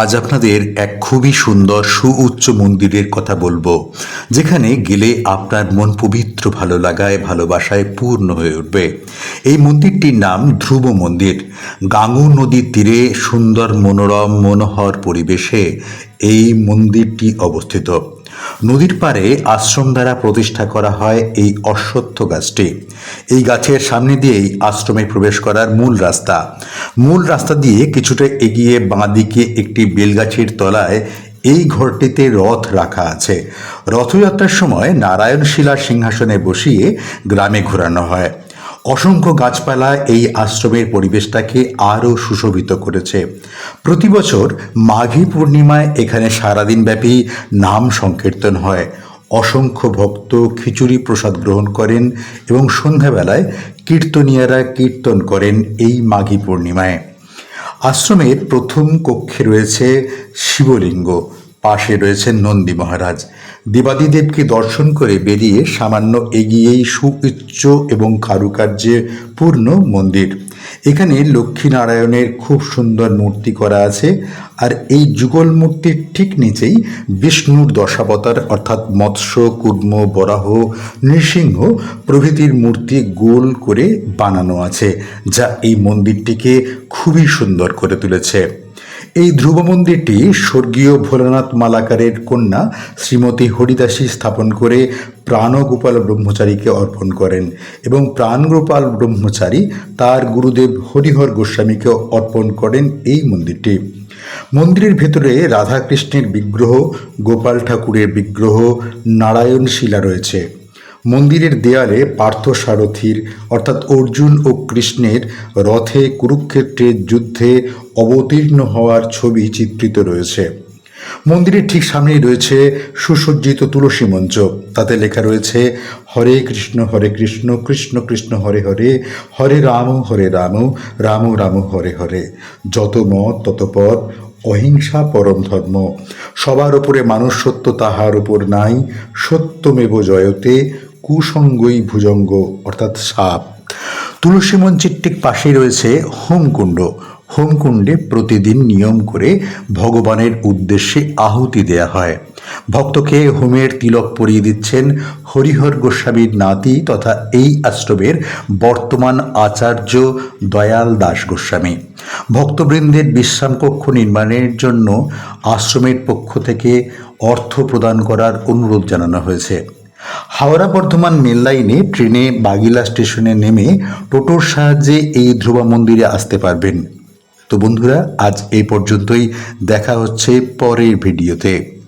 আজ আপনাদের এক খুবই সুন্দর সুউচ্চ মন্দিরের কথা বলব, যেখানে গেলে আপনার মন পবিত্র, ভালো লাগায়, ভালোবাসায় পূর্ণ হয়ে উঠবে। এই মন্দিরটির নাম ধ্রুব মন্দির। গাঙ্গু নদীর তীরে সুন্দর মনোরম, মনোহর পরিবেশে এই মন্দিরটি অবস্থিত। নদীর পাড়ে আশ্রম দ্বারা প্রতিষ্ঠা করা হয় এই অশ্বত্থ গাছটি। এই গাছের সামনে দিয়েই আশ্রমে প্রবেশ করার মূল রাস্তা। মূল রাস্তা দিয়ে কিছুটা এগিয়ে বাঁদিকে একটি বেলগাছের তলায় এই ঘরটিতে রথ রাখা আছে। রথযাত্রার সময় নারায়ণ শিলার সিংহাসনে বসিয়ে গ্রামে ঘোরানো হয়। অসংখ্য গাছপালা এই আশ্রমের পরিবেশটাকে আরও সুশোভিত করেছে। প্রতি বছর মাঘী পূর্ণিমায় এখানে সারাদিন ব্যাপী নাম সংকীর্তন হয়। অসংখ্য ভক্ত খিচুড়ি প্রসাদ গ্রহণ করেন এবং সন্ধ্যাবেলায় কীর্তনীয়ারা কীর্তন করেন এই মাঘী পূর্ণিমায়। আশ্রমের প্রথম কক্ষে রয়েছে শিবলিঙ্গ, পাশে রয়েছেন নন্দী মহারাজ। দেবাদিদেবকে দর্শন করে বেরিয়ে সামান্য এগিয়েই সুউচ্চ এবং কারুকার্যে পূর্ণ মন্দির। এখানে লক্ষ্মীনারায়ণের খুব সুন্দর মূর্তি করা আছে আর এই যুগল মূর্তির ঠিক নিচেই বিষ্ণুর দশাবতার অর্থাৎ মৎস্য, কুর্ম, বরাহ, নৃসিংহ প্রভৃতির মূর্তি গোল করে বানানো আছে, যা এই মন্দিরটিকে খুবই সুন্দর করে তুলেছে। এই ধ্রুব মন্দিরটি স্বর্গীয় ভোলানাথ মালাকারের কন্যা শ্রীমতী হরিদাসী স্থাপন করে প্রাণগোপাল ব্রহ্মচারীকে অর্পণ করেন এবং প্রাণগোপাল ব্রহ্মচারী তার গুরুদেব হরিহর গোস্বামীকে অর্পণ করেন এই মন্দিরটি। মন্দিরের ভেতরে রাধাকৃষ্ণের বিগ্রহ, গোপাল ঠাকুরের বিগ্রহ নারায়ণ শিলা রয়েছে। মন্দিরের দেয়ালে পার্থসারথীর অর্থাৎ অর্জুন ও কৃষ্ণের রথে কুরুক্ষেত্রের যুদ্ধে অবতীর্ণ হওয়ার ছবি চিত্রিত রয়েছে। মন্দিরের ঠিক সামনেই রয়েছে সুসজ্জিত তুলসী মঞ্চ। তাতে লেখা রয়েছে, হরে কৃষ্ণ হরে কৃষ্ণ কৃষ্ণ কৃষ্ণ, হরে হরে হরে রাম হরে রাম রাম রাম, হরে হরে। যত মত, তত পথ অহিংসা পরম ধর্ম। সবার উপরে মানুষ সত্য তাহার উপর নাই, সত্যমেব জয়তে কুসঙ্গই ভুজঙ্গ, অর্থাৎ সাপ। তুলসী মঞ্চের ঠিক পাশেই রয়েছে হোমকুণ্ড। হোমকুণ্ডে প্রতিদিন নিয়ম করে ভগবানের উদ্দেশ্যে আহুতি দেয়া হয়। ভক্তকে হোমের তিলক পরিয়ে দিচ্ছেন হরিহর গোস্বামীর নাতি তথা এই আশ্রমের বর্তমান আচার্য দয়াল দাস গোস্বামী। ভক্তবৃন্দের বিশ্রাম কক্ষ নির্মাণের জন্য আশ্রমের পক্ষ থেকে অর্থ প্রদান করার অনুরোধ জানানো হয়েছে। হাওড়া বর্ধমান মেল লাইনে ট্রেনে বাগিলা স্টেশনে নেমে টোটোর সাহায্যে এই ধ্রুবা মন্দিরে আসতে পারবেন। তো বন্ধুরা, আজ এই পর্যন্তই। দেখা হচ্ছে পরের ভিডিওতে।